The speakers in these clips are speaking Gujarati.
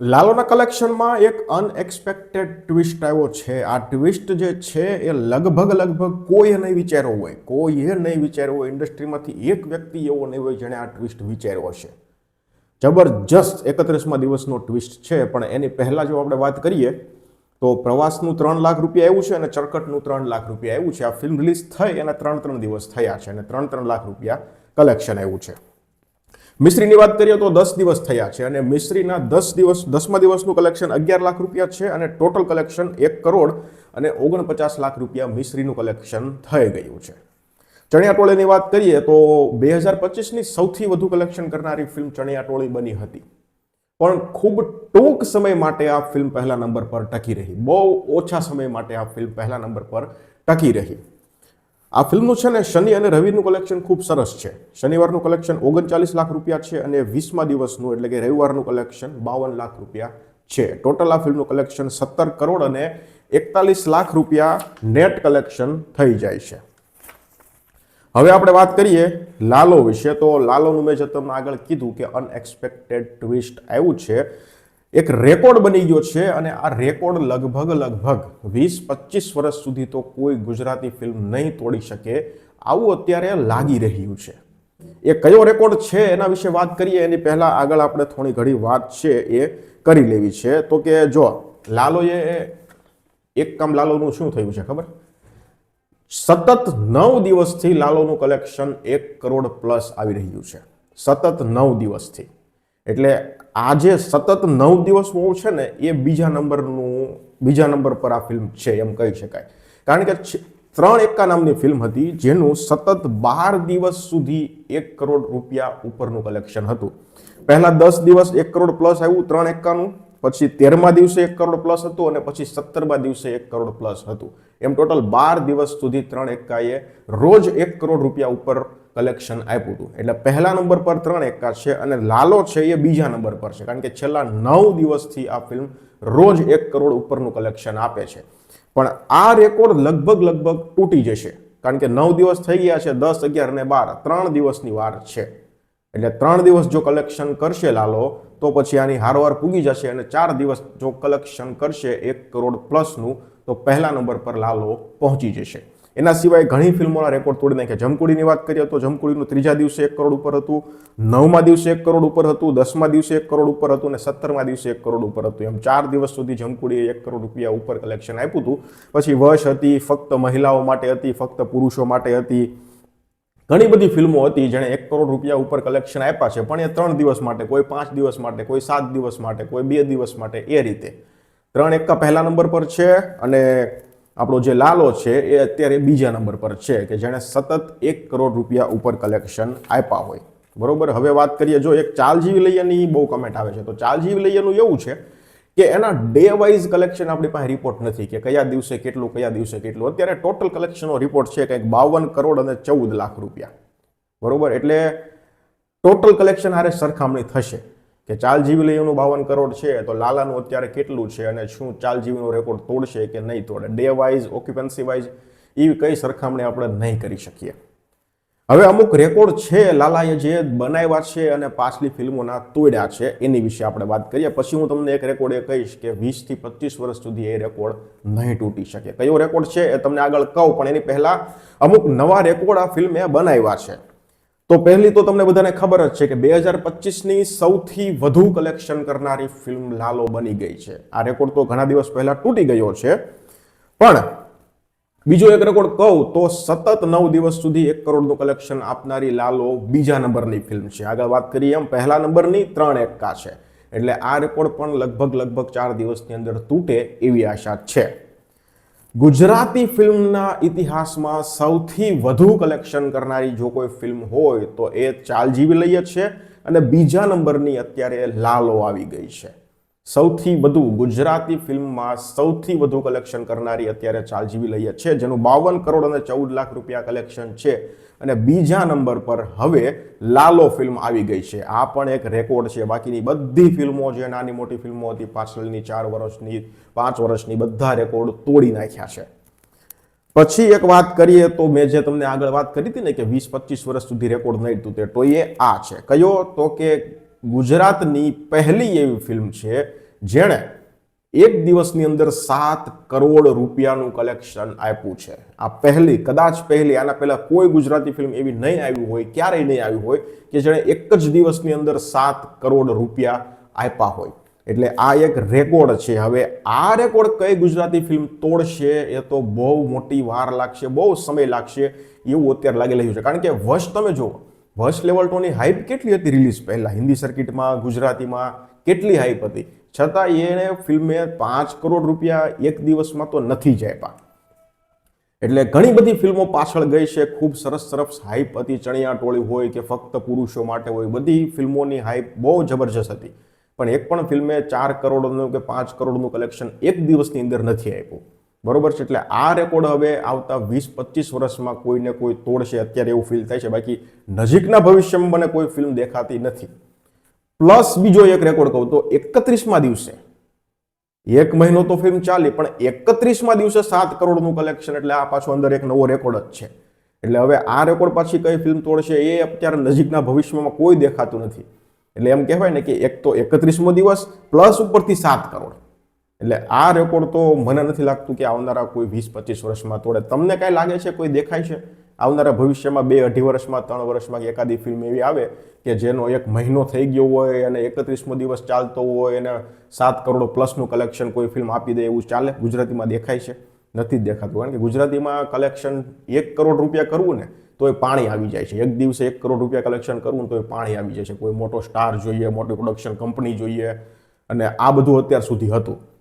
લાલોના કલેક્શનમાં એક અનએક્સપેક્ટેડ ટ્વિસ્ટ આવ્યો છે. આ ટ્વિસ્ટ જે છે એ લગભગ લગભગ કોઈએ નહીં વિચાર્યો હોય. કોઈએ નહીં વિચાર્યો હોય. ઇન્ડસ્ટ્રીમાંથી એક વ્યક્તિ એવો નહીં હોય જેણે આ ટ્વિસ્ટ વિચાર્યો હશે. જબરજસ્ત એકત્રીસમાં દિવસનો ટ્વિસ્ટ છે. પણ એની પહેલાં જો આપણે વાત કરીએ, તો પ્રવાસનું ત્રણ લાખ રૂપિયા આવ્યું છે અને ચરકટનું ત્રણ લાખ રૂપિયા આવ્યું છે. આ ફિલ્મ રિલીઝ થઈ એના ત્રણ ત્રણ દિવસ થયા છે અને ત્રણ ત્રણ લાખ રૂપિયા કલેક્શન આવ્યું છે. મિશ્રીની વાત કરીએ તો દસ દિવસ થયા છે અને મિશ્રીના દસ દિવસ, દસમા દિવસનું કલેક્શન અગિયાર લાખ રૂપિયા છે અને ટોટલ કલેક્શન એક કરોડ અને ઓગણપચાસ લાખ રૂપિયા મિશ્રીનું કલેક્શન થઈ ગયું છે. ચણિયાટોળીની વાત કરીએ તો બે હજાર પચીસની સૌથી વધુ કલેક્શન કરનારી ફિલ્મ ચણિયાટોળી બની હતી. પણ ખૂબ ટૂંક સમય માટે આ ફિલ્મ પહેલા નંબર પર ટકી રહી. બહુ ઓછા સમય માટે આ ફિલ્મ પહેલા નંબર પર ટકી રહી. આ ફિલ્મનું છે ને શનિ અને રવિનું કલેક્શન ખૂબ સરસ છે. શનિવારનું કલેક્શન ઓગણચાલીસ લાખ રૂપિયા છે અને વીસમા દિવસનું એટલે કે રવિવારનું કલેક્શન બાવન લાખ રૂપિયા છે. ટોટલ આ ફિલ્મનું કલેક્શન સત્તર કરોડ અને એકતાલીસ લાખ રૂપિયા નેટ કલેક્શન થઈ જાય છે. હવે આપણે વાત કરીએ લાલો વિશે. તો લાલોનું મેં જે તમને આગળ કીધું કે અનએક્સપેક્ટેડ ટ્વિસ્ટ આવ્યું છે. એક રેકોર્ડ બની ગયો છે અને આ રેકોર્ડ લગભગ લગભગ વીસ, પચીસ વર્ષ સુધી તો કોઈ ગુજરાતી ફિલ્મ નહીં તોડી શકે. આવું અત્યારે લાગી રહ્યું છે. એ કયો રેકોર્ડ છે એના વિશે વાત કરીએ. એની પહેલાં આગળ આપણે થોડી ઘણી વાત છે એ કરી લેવી છે. તો કે જો, લાલોએ એક કામ લાલોનું શું થયું છે ખબર? સતત નવ દિવસથી લાલોનું કલેક્શન એક કરોડ પ્લસ આવી રહ્યું છે. સતત નવ દિવસથી. એટલે આજે સતત નવ દિવસ હોવું છે ને, એ બીજા નંબરનું, બીજા નંબર પર આ ફિલ્મ છે એમ કહી શકાય. કારણ કે ત્રણ એકા નામની ફિલ્મ હતી, જેનું સતત બાર દિવસ સુધી એક કરોડ રૂપિયા ઉપરનું કલેક્શન હતું. પહેલા દસ દિવસ એક કરોડ પ્લસ આવ્યું ત્રણ એકાનું પછી તેરમા દિવસે એક કરોડ પ્લસ હતું અને પછી સત્તરમા દિવસે એક કરોડ પ્લસ હતું. એમ ટોટલ બાર દિવસ સુધી ત્રણ એકાએ રોજ એક કરોડ રૂપિયા ઉપર કલેક્શન આપ્યું હતું. એટલે પહેલા નંબર પર ત્રણ એક્કા છે અને લાલો છે એ બીજા નંબર પર છે. કારણ કે છેલ્લા નવ દિવસથી આ ફિલ્મ રોજ એક કરોડ ઉપરનું કલેક્શન આપે છે. પણ આ રેકોર્ડ લગભગ લગભગ તૂટી જશે. કારણ કે નવ દિવસ થઈ ગયા છે, દસ, અગિયાર અને બાર. ત્રણ દિવસની વાર છે. એટલે ત્રણ દિવસ જો કલેક્શન કરશે લાલો, તો પછી આની હારવાર પૂગી જશે અને ચાર દિવસ જો કલેક્શન કરશે એક કરોડ પ્લસનું, તો પહેલા નંબર પર લાલો પહોંચી જશે. એના સિવાય ઘણી ફિલ્મોના રેકોર્ડ તોડી નાખ્યા. જમકુડીની વાત કરીએ તો જમકુડીનું ત્રીજા દિવસે એક કરોડ ઉપર હતું, નવમા દિવસે એક કરોડ ઉપર હતું, દસમા દિવસે એક કરોડ ઉપર હતું અને સત્તરમા દિવસે એક કરોડ ઉપર હતું. એમ ચાર દિવસ સુધી જમકુડીએ એક કરોડ રૂપિયા ઉપર કલેક્શન આપ્યું હતું. પછી વશ હતી, ફક્ત મહિલાઓ માટે હતી, ફક્ત પુરુષો માટે હતી. ઘણી બધી ફિલ્મો હતી જેણે એક કરોડ રૂપિયા ઉપર કલેક્શન આપ્યા છે, પણ એ ત્રણ દિવસ માટે, કોઈ પાંચ દિવસ માટે, કોઈ સાત દિવસ માટે, કોઈ બે દિવસ માટે એ રીતે. ત્રણ એકા પહેલા નંબર પર છે અને આપણો જે લાલો છે, એ અત્યારે બીજા નંબર પર છે કે જેણે સતત એક કરોડ રૂપિયા ઉપર કલેક્શન આપ્યા હોય. બરોબર? હવે વાત કરીએ, જો એક ચાલજીવી લૈયાની બહુ કમેન્ટ આવે છે, તો ચાલજીવી લૈયાનું એવું છે કે એના ડે વાઇઝ કલેક્શન આપણી પાસે રિપોર્ટ નથી કે કયા દિવસે કેટલું, કયા દિવસે કેટલું. અત્યારે ટોટલ કલેક્શનનો રિપોર્ટ છે કંઈક બાવન કરોડ અને ચૌદ લાખ રૂપિયા. બરોબર? એટલે ટોટલ કલેક્શન હારે સરખામણી થશે. કે ચાલજીવી લઈ લઈનું બાવન કરોડ છે, તો લાલાનું અત્યારે કેટલું છે અને શું ચાલ જીવીનો રેકોર્ડ તોડશે કે નહીં તોડે? ડે વાઇઝ ઓક્યુપન્સી વાઇઝ એવી કઈ સરખામણી આપણે નહીં કરી શકીએ. હવે અમુક રેકોર્ડ છે, લાલાએ જે બનાવ્યા છે અને પાછલી ફિલ્મોના તોડ્યા છે, એની વિશે આપણે વાત કરીએ. પછી હું તમને એક રેકોર્ડ એ કહીશ કે વીસથી પચીસ વર્ષ સુધી એ રેકોર્ડ નહીં તૂટી શકે. કયો રેકોર્ડ છે એ તમને આગળ કહું, પણ એની પહેલાં અમુક નવા રેકોર્ડ આ ફિલ્મે બનાવ્યા છે. તો પહેલી તો તમને બધાને ખબર જ છે કે બે હજાર પચીસની સૌથી વધુ કલેક્શન કરનારી ફિલ્મ લાલો બની ગઈ છે. આ રેકોર્ડ તો ઘણા દિવસ પહેલા તૂટી ગયો છે. પણ બીજો એક રેકોર્ડ કહું તો સતત નવ દિવસ સુધી એક કરોડનું કલેક્શન આપનારી લાલો બીજા નંબરની ફિલ્મ છે. આગળ વાત કરીએ એમ, પહેલા નંબરની ત્રણ એક્કા છે. એટલે આ રેકોર્ડ પણ લગભગ લગભગ ચાર દિવસની અંદર તૂટે એવી આશા છે. ગુજરાતી ફિલ્મના ઇતિહાસમાં સૌથી વધુ કલેક્શન કરનારી જો કોઈ ફિલ્મ હોય તો એ ચાલજીવી લઈએ છે અને બીજા નંબરની અત્યારે લાલો આવી ગઈ છે. સૌથી વધુ ગુજરાતી ફિલ્મમાં સૌથી વધુ કલેક્શન કરનારી અત્યારે ચાલજીવી લઈએ છે, જેનું બાવન કરોડ અને ચૌદ લાખ રૂપિયા કલેક્શન છે. અને બીજા નંબર પર હવે લાલો ફિલ્મ આવી ગઈ છે. આ પણ એક રેકોર્ડ છે. બાકીની બધી ફિલ્મો જે નાની મોટી ફિલ્મો હતી, પાછળની ચાર વર્ષની, પાંચ વર્ષની બધા રેકોર્ડ તોડી નાખ્યા છે. પછી એક વાત કરીએ તો મેં જે તમને આગળ વાત કરી હતી ને કે વીસ પચીસ વર્ષ સુધી રેકોર્ડ નહીં તે તો એ આ છે. કયો? તો કે ગુજરાતની પહેલી એવી ફિલ્મ છે જેણે એક દિવસની અંદર સાત કરોડ રૂપિયાનું કલેક્શન આપ્યું છે. આ પહેલી, કદાચ પહેલી, આના પહેલાં કોઈ ગુજરાતી ફિલ્મ એવી નહીં આવી હોય, ક્યારેય નહીં આવી હોય કે જેણે એક જ દિવસની અંદર સાત કરોડ રૂપિયા આપ્યા હોય. એટલે આ એક રેકોર્ડ છે. હવે આ રેકોર્ડ કઈ ગુજરાતી ફિલ્મ તોડશે, એ તો બહુ મોટી વાર લાગશે, બહુ સમય લાગશે એવું અત્યારે લાગી રહ્યું છે. કારણ કે વશ તમે જુઓ વશ લેવલ ટુની હાઈપ કેટલી હતી રિલીઝ પહેલાં? હિન્દી સર્કિટમાં ગુજરાતીમાં કેટલી હાઈપ હતી? છતાં એણે ફિલ્મે પાંચ કરોડ રૂપિયા એક દિવસમાં તો નથી જ આપ્યા. એટલે ઘણી બધી ફિલ્મો પાછળ ગઈ છે. ખૂબ સરસ સરસ હાઈપ હતી. ચણિયા ટોળી હોય કે ફક્ત પુરુષો માટે હોય, બધી ફિલ્મોની હાઈપ બહુ જબરજસ્ત હતી. પણ એક પણ ફિલ્મે ચાર કરોડનું કે પાંચ કરોડનું કલેક્શન એક દિવસની અંદર નથી આપ્યું. બરોબર છે? એટલે આ રેકોર્ડ હવે આવતા વીસ, પચીસ વર્ષમાં કોઈને કોઈ તોડશે, અત્યારે એવું ફીલ થાય છે. બાકી નજીકના ભવિષ્યમાં મને કોઈ ફિલ્મ દેખાતી નથી. પ્લસ બીજો એક રેકોર્ડ કહું તો એકત્રીસમાં દિવસે. એક મહિનો તો ફિલ્મ ચાલી, પણ એકત્રીસમાં દિવસે સાત કરોડનું કલેક્શન એટલે આ પાછો અંદર એક નવો રેકોર્ડ જ છે. એટલે હવે આ રેકોર્ડ પાછી કઈ ફિલ્મ તોડશે એ અત્યારે નજીકના ભવિષ્યમાં કોઈ દેખાતું નથી. એટલે એમ કહેવાય ને કે એક તો એકત્રીસમો દિવસ પ્લસ ઉપરથી સાત કરોડ. એટલે આ રેકોર્ડ તો મને નથી લાગતું કે આવનારા કોઈ વીસ, પચીસ વર્ષમાં તોડે તમને કાંઈ લાગે છે, કોઈ દેખાય છે? આવનારા ભવિષ્યમાં બે, અઢી વર્ષમાં, ત્રણ વર્ષમાં એકાદી ફિલ્મ એવી આવે કે જેનો એક મહિનો થઈ ગયો હોય અને એકત્રીસમો દિવસ ચાલતો હોય અને સાત કરોડ પ્લસનું કલેક્શન કોઈ ફિલ્મ આપી દે એવું ચાલે? ગુજરાતીમાં દેખાય છે? નથી દેખાતું. કારણ કે ગુજરાતીમાં કલેક્શન એક કરોડ રૂપિયા કરવું ને તો એ પાણી આવી જાય છે. એક દિવસે એક કરોડ રૂપિયા કલેક્શન કરવું તો એ પાણી આવી જાય છે. કોઈ મોટો સ્ટાર જોઈએ, મોટી પ્રોડક્શન કંપની જોઈએ અને આ બધું અત્યાર સુધી હતું.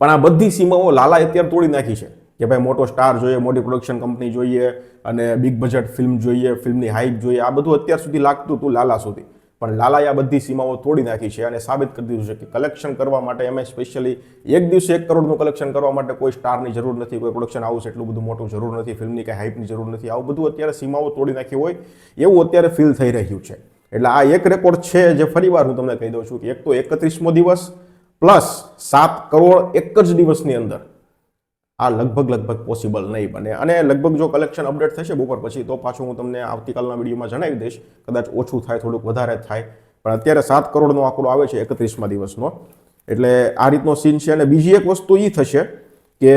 પણ આ બધી સીમાઓ લાલા અત્યારે તોડી નાખી છે કે ભાઈ મોટો સ્ટાર જોઈએ, મોટી પ્રોડક્શન કંપની જોઈએ અને બિગ બજેટ ફિલ્મ જોઈએ ફિલ્મની હાઈપ જોઈએ, આ બધું અત્યાર સુધી લાગતું હતું લાલા સુધી. પણ લાલાએ આ બધી સીમાઓ તોડી નાખી છે અને સાબિત કરી દીધું છે કે કલેક્શન કરવા માટે એમ સ્પેશિયલી એક દિવસે એક કરોડનું કલેક્શન કરવા માટે કોઈ સ્ટારની જરૂર નથી, કોઈ પ્રોડક્શન હાઉસ એટલું બધું મોટું જરૂર નથી ફિલ્મની કંઈ હાઈપની જરૂર નથી. આવું બધું અત્યારે સીમાઓ તોડી નાખી હોય એવું અત્યારે ફીલ થઈ રહ્યું છે. એટલે આ એક રેકોર્ડ છે જે ફરીવાર હું તમને કહી દઉં છું કે એક તો એકત્રીસમો દિવસ પ્લસ સાત કરોડ એક જ દિવસની અંદર. આ લગભગ લગભગ પોસિબલ નહીં બને. અને લગભગ જો કલેક્શન અપડેટ થશે બપોર પછી, તો પાછું હું તમને આવતીકાલના વિડીયોમાં જણાવી દઈશ. કદાચ ઓછું થાય, થોડુંક વધારે થાય. પણ અત્યારે સાત કરોડનો આંકડો આવે છે એકત્રીસમાં દિવસનો. એટલે આ રીતનો સીન છે. અને બીજી એક વસ્તુ એ થશે કે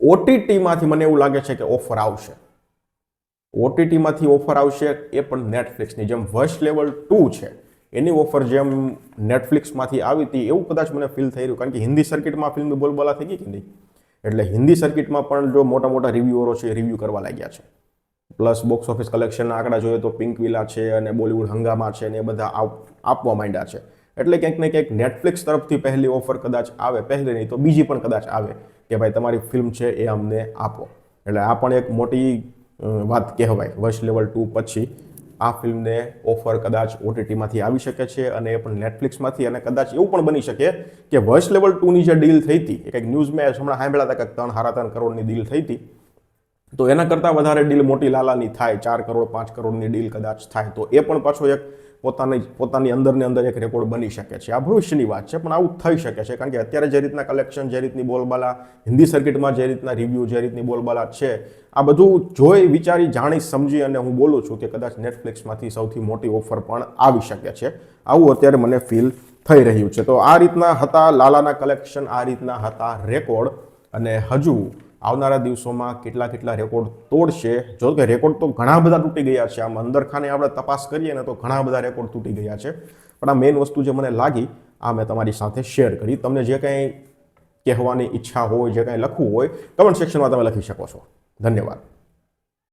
ઓટીટીમાંથી મને એવું લાગે છે કે ઓફર આવશે. ઓટીટીમાંથી ઓફર આવશે એ પણ નેટફ્લિક્સની જેમ વશ લેવલ ટુ છે. એની ઓફર જેમ નેટફ્લિક્સમાંથી આવી હતી, એવું કદાચ મને ફીલ થઈ રહ્યું. કારણ કે હિન્દી સર્કિટમાં ફિલ્મ બોલબાલા થઈ ગઈ કે નહીં? એટલે હિન્દી સર્કિટમાં પણ જો મોટા મોટા રિવ્યુઅરો છે રિવ્યૂ કરવા લાગ્યા છે. પ્લસ બોક્સ ઓફિસ કલેક્શનના આંકડા જોઈએ તો પિંક વિલા છે અને બોલિવૂડ હંગામા છે ને એ બધા આપ- આપવા માંડ્યા છે. એટલે ક્યાંક ને ક્યાંક નેટફ્લિક્સ તરફથી પહેલી ઓફર કદાચ આવે, પહેલી નહીં તો બીજી પણ કદાચ આવે કે ભાઈ તમારી ફિલ્મ છે એ અમને આપો. એટલે આ પણ એક મોટી વાત કહેવાય. વર્ષ લેવલ ટુ પછી આ ફિલ્મને ઓફર કદાચ ઓટીટીમાંથી આવી શકે છે અને એ પણ નેટફ્લિક્સમાંથી અને કદાચ એવું પણ બની શકે કે વર્ષ લેવલ ટુની જે ડીલ થઈ હતી, એ કંઈક ન્યૂઝ મેં હમણાં સાંભળ્યા હતા કે ત્રણ હારા ત્રણ કરોડની ડીલ થઈ હતી. તો એના કરતાં વધારે ડીલ મોટી લાલાની થાય, ચાર કરોડ, પાંચ કરોડની ડીલ કદાચ થાય, તો એ પણ પાછો એક પોતાની પોતાની અંદરને અંદર એક રેકોર્ડ બની શકે છે. આ ભવિષ્યની વાત છે, પણ આવું થઈ શકે છે, કારણ કે અત્યારે જે રીતના કલેક્શન જે રીતની બોલબાલા, હિન્દી સર્કિટમાં જે રીતના રિવ્યૂ જે રીતની બોલબાલા છે, આ બધું જોઈ, વિચારી, જાણી, સમજી અને હું બોલું છું કે કદાચ નેટફ્લિક્સમાંથી સૌથી મોટી ઓફર પણ આવી શકે છે. આવું અત્યારે મને ફીલ થઈ રહ્યું છે. તો આ રીતના હતા લાલાના કલેક્શન આ રીતના હતા રેકોર્ડ અને હજુ આવનારા દિવસોમાં કેટલા કેટલા રેકોર્ડ તોડશે? જો કે રેકોર્ડ તો ઘણા બધા તૂટી ગયા છે. આમ અંદરખાને આપણે તપાસ કરીએ ને તો ઘણા બધા રેકોર્ડ તૂટી ગયા છે. પણ આ મેઇન વસ્તુ જે મને લાગી, આ મેં તમારી સાથે શેર કરી. તમને જે કંઈ કહેવાની ઈચ્છા હોય, જે કંઈ લખવું હોય કમેન્ટ સેક્શનમાં તમે લખી શકો છો. ધન્યવાદ.